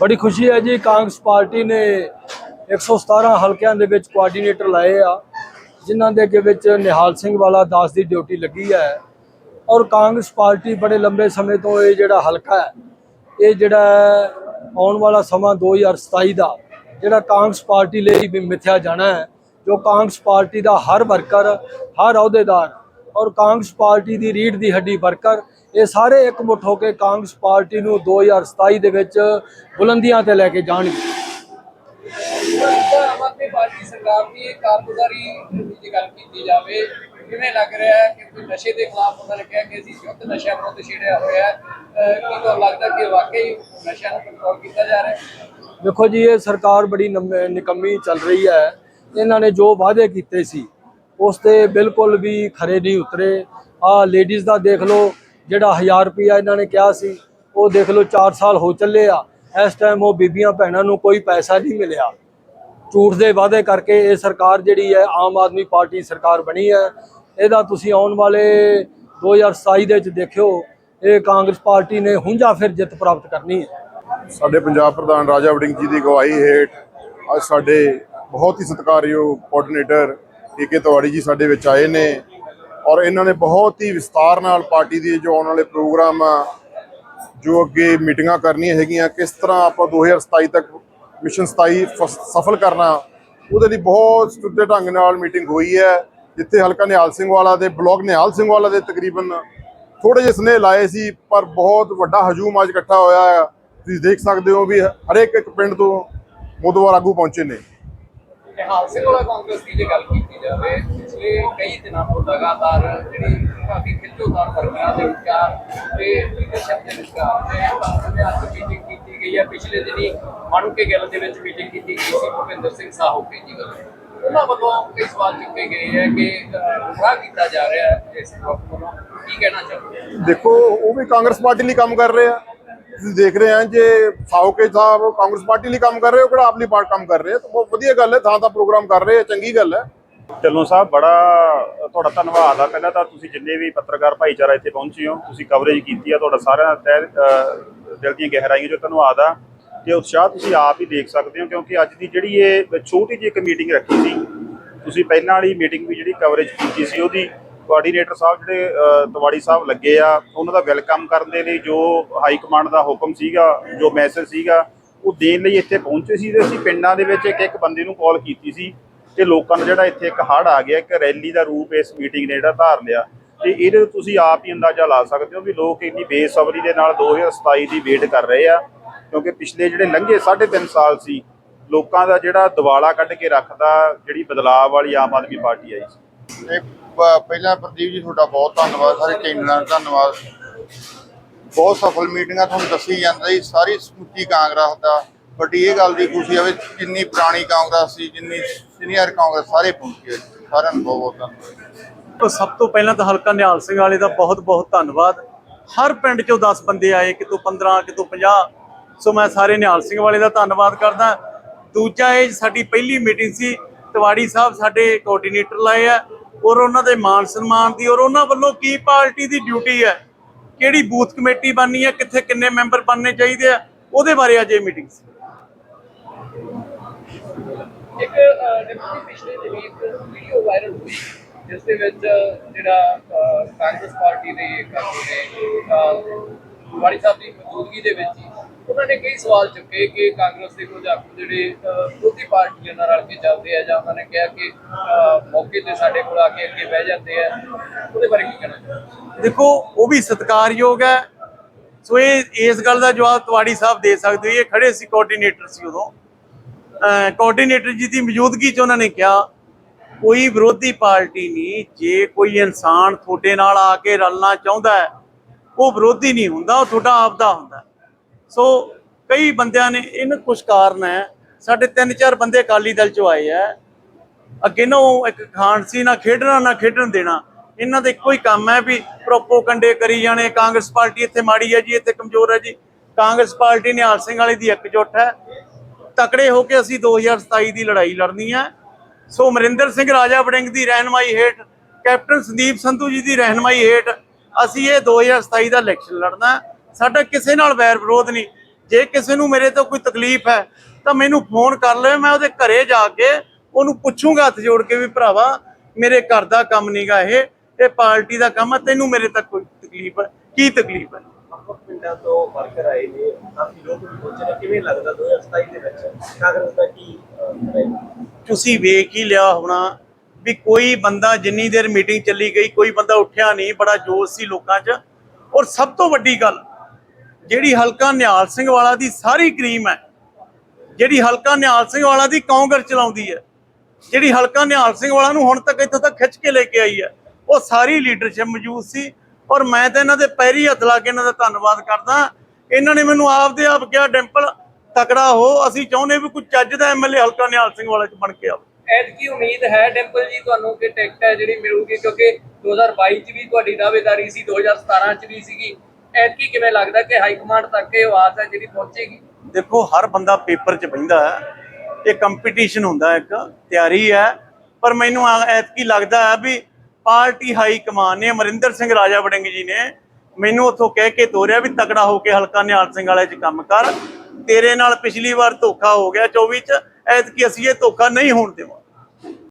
ਬੜੀ ਖੁਸ਼ੀ ਹੈ ਜੀ, ਕਾਂਗਰਸ ਪਾਰਟੀ ਨੇ 117 ਹਲਕਿਆਂ ਦੇ ਵਿੱਚ ਕੋਆਰਡੀਨੇਟਰ ਲਾਏ ਆ, ਜਿਨ੍ਹਾਂ ਦੇ ਅੱਗੇ ਵਿੱਚ ਨਿਹਾਲ ਸਿੰਘ ਵਾਲਾ ਦਾਸ ਦੀ ਡਿਊਟੀ ਲੱਗੀ ਹੈ ਔਰ ਕਾਂਗਰਸ ਪਾਰਟੀ ਬੜੇ ਲੰਬੇ ਸਮੇਂ ਤੋਂ ਇਹ ਜਿਹੜਾ ਹਲਕਾ ਹੈ, ਇਹ ਜਿਹੜਾ ਆਉਣ ਵਾਲਾ ਸਮਾਂ 2027 ਦਾ, ਜਿਹੜਾ ਕਾਂਗਰਸ ਪਾਰਟੀ ਲਈ ਵੀ ਮਿਥਿਆ ਜਾਣਾ ਹੈ, ਜੋ ਕਾਂਗਰਸ ਪਾਰਟੀ ਦਾ ਹਰ ਵਰਕਰ, ਹਰ ਅਹੁਦੇਦਾਰ ਔਰ ਕਾਂਗਰਸ ਪਾਰਟੀ ਦੀ ਰੀੜ ਦੀ ਹੱਡੀ ਵਰਕਰ ਇਹ ਸਾਰੇ ਇਕਮੁੱਠ ਹੋ ਕੇ ਕਾਂਗਰਸ ਪਾਰਟੀ ਨੂੰ 2027 ਦੇ ਵਿੱਚ ਬੁਲੰਦੀਆਂ ਤੇ ਲੈ ਕੇ ਜਾਣਗੇ। ਆਮ ਆਦਮੀ ਪਾਰਟੀ ਸਰਕਾਰ ਦੀ ਇਹ ਕਾਰਗੁਜ਼ਾਰੀ ਦੀ ਜੇ ਗੱਲ ਕੀਤੀ ਜਾਵੇ ਕਿਵੇਂ ਲੱਗ ਰਿਹਾ ਹੈ ਕਿ ਕੋਈ ਨਸ਼ੇ ਦੇ ਖਿਲਾਫ ਉਹਨਾਂ ਨੇ ਕਿਹਾ ਕਿ ਅਸੀਂ ਯੁੱਧ ਨਸ਼ਿਆਂ ਵਿਰੁੱਧ ਛੇੜਿਆ ਹੋਇਆ ਹੈ? ਅਹ ਕੀ ਤੁਹਾਨੂੰ ਲੱਗਦਾ ਕਿ ਵਾਕਈ ਨਸ਼ਿਆਂ ਨੂੰ ਕੰਟਰੋਲ ਕੀਤਾ ਜਾ ਰਿਹਾ ਹੈ? ਦੇਖੋ ਜੀ ਇਹ ਸਰਕਾਰ ਬੜੀ ਨਿਕੰਮੀ ਚੱਲ ਰਹੀ ਹੈ। ਇਹਨਾਂ ਨੇ ਜੋ ਵਾਅਦੇ ਕੀਤੇ ਸੀ ਉਸ ਤੇ ਬਿਲਕੁਲ ਵੀ ਖਰੇ ਨਹੀਂ ਉਤਰੇ। ਆ ਲੇਡੀਜ਼ ਦਾ ਦੇਖ ਲਓ, ਜਿਹੜਾ 1000 ਰੁਪਇਆ ਇਹਨਾਂ ਨੇ ਕਿਹਾ ਸੀ, ਉਹ ਦੇਖ ਲਓ 4 ਸਾਲ ਹੋ ਚੱਲੇ ਆ। ਇਸ ਟਾਈਮ ਉਹ ਬੀਬੀਆਂ ਭੈਣਾਂ ਨੂੰ ਕੋਈ ਪੈਸਾ ਨਹੀਂ ਮਿਲਿਆ। ਝੂਠ ਦੇ ਵਾਅਦੇ ਕਰਕੇ ਇਹ ਸਰਕਾਰ ਜਿਹੜੀ ਹੈ, ਆਮ ਆਦਮੀ ਪਾਰਟੀ ਸਰਕਾਰ ਬਣੀ ਹੈ। ਇਹਦਾ ਤੁਸੀਂ ਆਉਣ ਵਾਲੇ 2027 ਦੇ ਵਿੱਚ ਦੇਖਿਓ, ਇਹ ਕਾਂਗਰਸ ਪਾਰਟੀ ਨੇ ਹੁੰਜਾ ਫਿਰ ਜਿੱਤ ਪ੍ਰਾਪਤ ਕਰਨੀ ਹੈ। ਸਾਡੇ ਪੰਜਾਬ ਪ੍ਰਧਾਨ ਰਾਜਾ ਵੜਿੰਗ ਜੀ ਦੀ ਅਗਵਾਈ ਹੇਠ ਅੱਜ ਸਾਡੇ ਬਹੁਤ ਹੀ ਸਤਿਕਾਰਯੋਗ ਕੋਆਰਡੀਨੇਟਰ ਕੇ ਤਿਵਾੜੀ ਜੀ ਸਾਡੇ ਵਿੱਚ ਆਏ ਨੇ ਔਰ ਇਹਨਾਂ ਨੇ ਬਹੁਤ ਹੀ ਵਿਸਤਾਰ ਨਾਲ ਪਾਰਟੀ ਦੀ ਜੋ ਆਉਣ ਵਾਲੇ ਪ੍ਰੋਗਰਾਮ ਆ, ਜੋ ਅੱਗੇ ਮੀਟਿੰਗਾਂ ਕਰਨੀਆਂ ਹੈਗੀਆਂ, ਕਿਸ ਤਰ੍ਹਾਂ ਆਪਾਂ 2027 ਤੱਕ ਮਿਸ਼ਨ 27 ਫਸ- ਸਫਲ ਕਰਨਾ, ਉਹਦੇ ਲਈ ਬਹੁਤ ਸੁੱਤੇ ਢੰਗ ਨਾਲ ਮੀਟਿੰਗ ਹੋਈ ਹੈ, ਜਿੱਥੇ ਹਲਕਾ ਨਿਹਾਲ ਸਿੰਘ ਵਾਲਾ ਦੇ ਬਲਾਕ ਨਿਹਾਲ ਸਿੰਘ ਵਾਲਾ ਦੇ ਤਕਰੀਬਨ ਥੋੜੇ ਜਿਹੇ ਸਨੇਹ ਲਾਏ ਸੀ, ਪਰ ਬਹੁਤ ਵੱਡਾ ਹਜੂਮ ਅੱਜ ਇਕੱਠਾ ਹੋਇਆ ਹੈ ਤੁਸੀਂ ਦੇਖ ਸਕਦੇ ਹੋ ਵੀ ਹਰੇਕ ਇੱਕ ਪਿੰਡ ਤੋਂ ਮੋਦਵਾਰ ਆਗੂ ਪਹੁੰਚੇ ਨੇ। ਨਿਹਾਲ ਸਿੰਘ ਕਾਂਗਰਸ ਦੀ ਜੇ ਗੱਲ ਕੀਤੀ ਜਾਵੇ, ਪਿਛਲੇ ਕਈ ਦਿਨਾਂ ਤੋਂ ਲਗਾਤਾਰ ਜਿਹੜੀ ਕਾਫੀ ਖਿੱਚੋਤਾਰ ਵਰਕਰਾਂ ਦੇ ਵਿਚਾਰ ਤੇ ਲੀਡਰਸ਼ਿਪ ਦੇ ਵਿਚਾਰ ਤੇ ਕਾਂਗਰਸ ਦੇ ਅੱਜ ਮੀਟਿੰਗ ਕੀਤੀ ਗਈ ਹੈ। ਪਿਛਲੇ ਦਿਨੀ ਮਾਣੂਕੇ ਗੱਲ ਦੇ ਵਿੱਚ ਮੀਟਿੰਗ ਕੀਤੀ ਗਈ ਸੀ, ਭੁਪਿੰਦਰ ਸਿੰਘ ਸਾਹੂ ਕੇ ਜੀ ਵੱਲੋਂ ਉਹਨਾਂ ਵੱਲੋਂ ਕਈ ਸਵਾਲ ਚੁੱਕੇ ਗਏ ਹੈ ਕਿ ਗੁੰਮਰਾਹ ਕੀਤਾ ਜਾ ਰਿਹਾ ਹੈ ਇਸ ਵਕਤ ਵੱਲੋਂ। ਕੀ ਕਹਿਣਾ ਚਾਹੁੰਦੇ ਦੇਖੋ, ਉਹ ਵੀ ਕਾਂਗਰਸ ਪਾਰਟੀ ਲਈ ਕੰਮ ਕਰ ਰਹੇ ਆ। ਤੁਸੀਂ ਦੇਖ ਰਹੇ ਆ ਜੇ ਸਾਹੂਕੇ ਸਾਹਿਬ ਕਾਂਗਰਸ ਪਾਰਟੀ ਲਈ ਕੰਮ ਕਰ ਰਹੇ ਹੋ ਕਿਹੜਾ ਆਪਣੀ ਪਾਰਟ ਕੰਮ ਕਰ ਰਹੇ ਆ? ਤਾਂ ਬਹੁਤ ਵਧੀਆ ਗੱਲ ਹੈ, ਥਾਂ ਥਾਂ ਪ੍ਰੋਗਰਾਮ ਕਰ ਰਹੇ ਆ, ਚੰਗੀ ਗੱਲ ਹੈ। ਢਿੱਲੋਂ ਸਾਹਿਬ, ਬੜਾ ਤੁਹਾਡਾ ਧੰਨਵਾਦ ਆ। ਪਹਿਲਾਂ ਤਾਂ ਤੁਸੀਂ ਜਿੰਨੇ ਵੀ ਪੱਤਰਕਾਰ ਭਾਈਚਾਰਾ ਇੱਥੇ ਪਹੁੰਚੇ ਹੋ, ਤੁਸੀਂ ਕਵਰੇਜ ਕੀਤੀ ਆ, ਤੁਹਾਡਾ ਸਾਰਿਆਂ ਦਾ ਤਹਿ ਦਿਲ ਦੀਆਂ ਗਹਿਰਾਈਆਂ ਜੋ ਧੰਨਵਾਦ ਆ। ਤੇ ਉਤਸ਼ਾਹ ਤੁਸੀਂ ਆਪ ਹੀ ਦੇਖ ਸਕਦੇ ਹੋ, ਕਿਉਂਕਿ ਅੱਜ ਦੀ ਜਿਹੜੀ ਇਹ ਛੋਟੀ ਜਿਹੀ ਇੱਕ ਮੀਟਿੰਗ ਰੱਖੀ ਸੀ, ਤੁਸੀਂ ਪਹਿਲਾਂ ਵਾਲੀ ਮੀਟਿੰਗ ਵੀ ਜਿਹੜੀ ਕਵਰੇਜ ਕੀਤੀ ਸੀ, ਉਹਦੀ ਕੋਆਰਡੀਨੇਟਰ ਸਾਹਿਬ ਜਿਹੜੇ ਅ, ਤਵਾੜੀ ਸਾਹਿਬ ਲੱਗੇ ਆ ਉਹਨਾਂ ਦਾ ਵੈਲਕਮ ਕਰਨ ਦੇ ਲਈ ਜੋ ਹਾਈ ਕਮਾਂਡ ਦਾ ਹੁਕਮ ਸੀਗਾ ਜੋ ਮੈਸੇਜ ਸੀਗਾ ਉਹ ਦੇਣ ਲਈ ਇੱਥੇ ਪਹੁੰਚੇ ਸੀ ਤੇ ਅਸੀਂ ਪਿੰਡਾਂ ਦੇ ਵਿੱਚ ਇੱਕ ਇੱਕ ਬੰਦੇ ਨੂੰ ਕਾਲ ਕੀਤੀ ਸੀ ਤੇ ਲੋਕਾਂ ਨੂੰ ਜਿਹੜਾ ਇੱਥੇ ਇੱਕ ਹੜ ਆ ਗਿਆ ਇੱਕ ਰੈਲੀ ਦਾ ਰੂਪ ਇਸ ਮੀਟਿੰਗ ਨੇ ਜਿਹੜਾ ਧਾਰ ਲਿਆ। ਤੇ ਇਹਦੇ ਤੁਸੀਂ ਆਪ ਹੀ ਅੰਦਾਜ਼ਾ ਲਾ ਸਕਦੇ ਹੋ ਵੀ ਲੋਕ ਇੰਨੀ ਬੇਸਬਰੀ ਦੇ ਨਾਲ 2027 ਦੀ ਵੇਟ ਕਰ ਰਹੇ ਆ ਕਿਉਂਕਿ ਪਿਛਲੇ ਜਿਹੜੇ ਲੰਘੇ 3.5 ਸਾਲ ਸੀ ਲੋਕਾਂ ਦਾ ਜਿਹੜਾ ਦਿਵਾਲਾ ਕੱਢ ਕੇ ਰੱਖਦਾ ਜਿਹੜੀ ਬਦਲਾਅ ਵਾਲੀ ਆਮ ਆਦਮੀ ਪਾਰਟੀ ਆਈ ਸੀ। ਪਹਿਲਾਂ ਪ੍ਰਦੀਪ ਜੀ, ਤੁਹਾਡਾ ਬਹੁਤ ਧੰਨਵਾਦ, ਸਾਰੇ ਚੈਨਲਾਂ ਦਾ ਧੰਨਵਾਦ। ਬਹੁਤ ਸਫਲ ਮੀਟਿੰਗਾਂ ਤੁਹਾਨੂੰ ਦੱਸੀ ਜਾਂਦਾ ਜੀ, ਸਾਰੀ ਸਮੁੱਚੀ ਕਾਂਗਰਸ ਦਾ। ਵੱਡੀ ਇਹ ਗੱਲ ਦੀ ਖੁਸ਼ੀ ਆ ਵੀ ਜਿੰਨੀ ਪੁਰਾਣੀ ਕਾਂਗਰਸ ਸੀ, ਜਿੰਨੀ ਸੀਨੀਅਰ ਕਾਂਗਰਸ, ਸਾਰੇ ਪਹੁੰਚੇ ਸਾਰਿਆਂ ਨੂੰ ਬਹੁਤ ਬਹੁਤ ਧੰਨਵਾਦ। ਸਭ ਤੋਂ ਪਹਿਲਾਂ ਤਾਂ ਹਲਕਾ ਨਿਹਾਲ ਸਿੰਘ ਵਾਲੇ ਦਾ ਬਹੁਤ ਬਹੁਤ ਧੰਨਵਾਦ। ਹਰ ਪਿੰਡ ਚੋਂ 10 ਬੰਦੇ ਆਏ, ਕਿਤੋਂ 15 ਕਿਤੋਂ 50 ਸੋ ਮੈਂ ਸਾਰੇ ਨਿਹਾਲ ਸਿੰਘ ਵਾਲੇ ਦਾ ਧੰਨਵਾਦ ਕਰਦਾ। ਦੂਜਾ ਇਹ ਸਾਡੀ ਪਹਿਲੀ ਮੀਟਿੰਗ ਸੀ, ਤਿਵਾੜੀ ਸਾਹਿਬ ਸਾਡੇ ਕੋਆਰਡੀਨੇਟਰ ਲਾਏ ਆ। ਔਰ ਉਹਨਾਂ ਦੇ ਮਾਨ ਸਨਮਾਨ ਦੀ ਔਰ ਉਹਨਾਂ ਵੱਲੋਂ ਕੀ ਪਾਰਟੀ ਦੀ ਡਿਊਟੀ ਹੈ? ਕਿਹੜੀ ਬੂਥ ਕਮੇਟੀ ਬਣਨੀ ਹੈ? ਕਿੱਥੇ ਕਿੰਨੇ ਮੈਂਬਰ ਬਣਨੇ ਚਾਹੀਦੇ ਆ? ਉਹਦੇ ਬਾਰੇ ਅੱਜ ਇਹ ਮੀਟਿੰਗ ਸੀ। ਇੱਕ ਅਹ, ਡਿਪਟੀ ਪਿਛਲੇ ਦਿਨੀ ਇੱਕ ਵੀਡੀਓ ਵਾਇਰਲ ਹੋਈ ਜਿਸ ਦੇ ਵਿੱਚ ਜਿਹੜਾ ਅਹ, ਕਾਂਗਰਸ ਪਾਰਟੀ ਦੇ ਕਾਰਕੁਨ ਨੇ ਵਾਲੀ ਸਾਹਿਬ ਦੀ ਮੌਜੂਦਗੀ ਦੇ ਵਿੱਚ ਹੀ ਉਹਨਾਂ ਨੇ ਕਈ ਸਵਾਲ ਚੁੱਕੇ ਕਿ ਕਾਂਗਰਸ ਦੇ ਕੁਝ ਆਗੂ ਜਿਹੜੇ ਵਿਰੋਧੀ ਪਾਰਟੀਆਂ ਨਾਲ ਰਲ ਕੇ ਚੱਲਦੇ ਆ ਜਾਂ ਉਹਨਾਂ ਨੇ ਕਿਹਾ ਕਿ ਮੌਕੇ ਤੇ ਸਾਡੇ ਕੋਲ ਆ ਕੇ ਅੱਗੇ ਬਹਿ ਜਾਂਦੇ ਆ, ਉਹਦੇ ਬਾਰੇ ਕੀ ਕਹਿਣਾ ਦੇਖੋ, ਉਹ ਵੀ ਸਤਿਕਾਰਯੋਗ ਹੈ। ਸੋ ਇਹ, ਇਸ ਗੱਲ ਦਾ ਜਵਾਬ ਤਵਾੜੀ ਸਾਹਿਬ ਦੇ ਸਕਦੇ ਹੋ। ਇਹ ਖੜੇ ਸੀ ਕੋਆਰਡੀਨੇਟਰ ਸੀ ਉਦੋਂ। ਕੋਆਰਡੀਨੇਟਰ ਜੀ ਦੀ ਮੌਜੂਦਗੀ 'ਚ ਉਹਨਾਂ ਨੇ ਕਿਹਾ, ਕੋਈ ਵਿਰੋਧੀ ਪਾਰਟੀ ਨਹੀਂ, ਜੇ ਕੋਈ ਇਨਸਾਨ ਤੁਹਾਡੇ ਨਾਲ ਆ ਕੇ ਰਲਣਾ ਚਾਹੁੰਦਾ ਹੈ, ਉਹ ਵਿਰੋਧੀ ਨਹੀਂ ਹੁੰਦਾ, ਉਹ ਤੁਹਾਡਾ ਆਪਦਾ ਹੁੰਦਾ ਸੋ ਕਈ ਬੰਦਿਆਂ ਨੇ ਇਹਨਾਂ ਕੁਝ ਕਾਰਨ ਹੈ, ਸਾਡੇ ਤਿੰਨ ਚਾਰ ਬੰਦੇ ਅਕਾਲੀ ਦਲ ਚੋਂ ਆਏ ਆ ਅੱਗੇ ਨਾ ਉਹ ਇੱਕ ਖਾਨ ਸੀ, ਨਾ ਖੇਡਣਾ, ਨਾ ਖੇਡਣ ਦੇਣਾ। ਇਹਨਾਂ ਦਾ ਇੱਕੋ ਹੀ ਕੰਮ ਹੈ ਵੀ ਪ੍ਰੋਪੋਗੰਡੇ ਕਰੀ ਜਾਣੇ, ਕਾਂਗਰਸ ਪਾਰਟੀ ਇੱਥੇ ਮਾੜੀ ਹੈ ਜੀ, ਇੱਥੇ ਕਮਜ਼ੋਰ ਹੈ ਜੀ। ਕਾਂਗਰਸ ਪਾਰਟੀ ਨਿਹਾਲ ਸਿੰਘ ਵਾਲੇ ਦੀ ਇਕਜੁੱਟ ਹੈ। ਤਕੜੇ ਹੋ ਕੇ ਅਸੀਂ 2027 ਦੀ ਲੜਾਈ ਲੜਨੀ ਹੈ। ਸੋ ਅਮਰਿੰਦਰ ਸਿੰਘ ਰਾਜਾ ਵੜਿੰਗ ਦੀ ਰਹਿਨਮਾਈ ਹੇਠ, ਕੈਪਟਨ ਸੰਦੀਪ ਸੰਧੂ ਜੀ ਦੀ ਰਹਿਨਮਾਈ ਹੇਠ ਅਸੀਂ ਇਹ 2027 ਦਾ ਇਲੈਕਸ਼ਨ ਲੜਨਾ ਸਾਡਾ ਕਿਸੇ ਨਾਲ ਵੈਰ ਵਿਰੋਧ ਨਹੀਂ। ਜੇ ਕਿਸੇ ਨੂੰ ਮੇਰੇ ਤੋਂ ਕੋਈ ਤਕਲੀਫ ਹੈ ਤਾਂ ਮੈਨੂੰ ਫੋਨ ਕਰ ਲਵੇ ਮੈਂ ਉਹਦੇ ਘਰੇ ਜਾ ਕੇ ਉਹਨੂੰ ਪੁੱਛੂੰਗਾ ਹੱਥ ਜੋੜ ਕੇ ਵੀ ਭਰਾਵਾ ਮੇਰੇ ਘਰ ਦਾ ਕੰਮ ਨਹੀਂਗਾ ਇਹ ਇਹ ਪਾਰਟੀ ਦਾ ਕੰਮ ਹੈ ਤੈਨੂੰ ਮੇਰੇ ਤੱਕ ਕੋਈ ਤਕਲੀਫ ਹੈ? ਕੀ ਤਕਲੀਫ ਹੈ? ਪਿੰਡਾਂ ਤੋਂ ਵਰਕਰ ਆਏ ਨੇ ਕਾਫੀ ਲੋਕ ਵੀ ਪਹੁੰਚੇ ਨੇ ਕਿਵੇਂ ਲੱਗਦਾ 2027 ਦੇ ਵਿੱਚ? ਕਾਂਗਰਸ ਦਾ ਕੀ ਅਹ, ਰਹੇਗਾ ਤੁਸੀਂ ਵੇਖ ਹੀ ਲਿਆ ਹੋਣਾ ਵੀ ਕੋਈ ਬੰਦਾ ਜਿੰਨੀ ਦੇਰ ਮੀਟਿੰਗ ਚੱਲੀ ਗਈ ਕੋਈ ਬੰਦਾ ਉੱਠਿਆ ਨਹੀਂ ਬੜਾ ਜੋਸ਼ ਸੀ ਲੋਕਾਂ 'ਚ। ਔਰ ਸਭ ਤੋਂ ਵੱਡੀ ਗੱਲ ਜਿਹੜੀ ਹਲਕਾ ਨਿਹਾਲ ਸਿੰਘ ਵਾਲਾ ਦੀ ਸਾਰੀ ਕਰੀਮ ਹੈ, ਜਿਹੜੀ ਹਲਕਾ ਨਿਹਾਲ ਸਿੰਘ ਵਾਲਾ ਦੀ ਕਾਂਗਰਸ ਚਲਾਉਂਦੀ ਹੈ, ਜਿਹੜੀ ਹਲਕਾ ਨਿਹਾਲ ਸਿੰਘ ਵਾਲਾ ਨੂੰ ਹੁਣ ਤੱਕ ਇੱਥੋਂ ਤੱਕ ਖਿੱਚ ਕੇ ਲੈ ਕੇ ਆਈ ਹੈ, ਉਹ ਸਾਰੀ ਲੀਡਰਸ਼ਿਪ ਮੌਜੂਦ ਸੀ ਔਰ ਮੈਂ ਤਾਂ ਇਹਨਾਂ ਦੇ ਪੈਰੀ ਹੱਥ ਲਾ ਕੇ ਇਹਨਾਂ ਦਾ ਧੰਨਵਾਦ ਕਰਦਾ। ਇਹਨਾਂ ਨੇ ਮੈਨੂੰ ਆਪਦੇ ਆਪ ਕਿਹਾ, ਡੈਂਪਲ, ਤਕੜਾ ਹੋ, ਅਸੀਂ ਚਾਹੁੰਦੇ ਵੀ ਕੋਈ ਚੱਜ ਦਾ ਐਮਐਲਏ ਹਲਕਾ ਨਿਹਾਲ ਸਿੰਘ ਵਾਲਾ ਚ ਬਣ ਕੇ ਆਵੇ। ਐਤਕੀ ਉਮੀਦ ਹੈ ਡੈਂਪਲ ਜੀ ਤੁਹਾਨੂੰ ਕਿ ਟਿਕਟ ਹੈ ਜਿਹੜੀ ਮਿਲੂਗੀ, ਕਿਉਂਕਿ 2022 ਚ ਵੀ ਤੁਹਾਡੀ ਦਾਅਵੇਦਾਰੀ ਸੀ 2017 ਚ ਵੀ ਸੀਗੀ। ਐਤਕੀ ਕਿਵੇਂ ਲੱਗਦਾ ਕਿ ਹਾਈ ਕਮਾਂਡ ਤੱਕ ਇਹ ਆਵਾਜ਼ ਹੈ ਜਿਹੜੀ ਪਹੁੰਚੇਗੀ? ਦੇਖੋ, ਹਰ ਬੰਦਾ ਪੇਪਰ 'ਚ ਬਹਿੰਦਾ ਹੈ। ਇਹ ਕੰਪੀਟੀਸ਼ਨ ਹੁੰਦਾ ਇੱਕ, ਤਿਆਰੀ ਹੈ। ਪਰ ਮੈਨੂੰ ਐਤਕੀ ਲੱਗਦਾ ਹੈ ਵੀ ਪਾਰਟੀ ਹਾਈ ਕਮਾਨ ਨੇ, ਅਮਰਿੰਦਰ ਸਿੰਘ ਰਾਜਾ ਵੜਿੰਗ ਜੀ ਨੇ ਮੈਨੂੰ ਉੱਥੋਂ ਕਹਿ ਕੇ ਤੋਰਿਆ ਵੀ ਤਕੜਾ ਹੋ ਕੇ ਹਲਕਾ ਨਿਹਾਲ ਸਿੰਘ ਵਾਲੇ 'ਚ ਕੰਮ ਕਰ। ਤੇਰੇ ਨਾਲ ਪਿਛਲੀ ਵਾਰ ਧੋਖਾ ਹੋ ਗਿਆ 24 'ਚ, ਐਤਕੀ ਅਸੀਂ ਇਹ ਧੋਖਾ ਨਹੀਂ ਹੋਣ ਦੇਵਾਂਗੇ।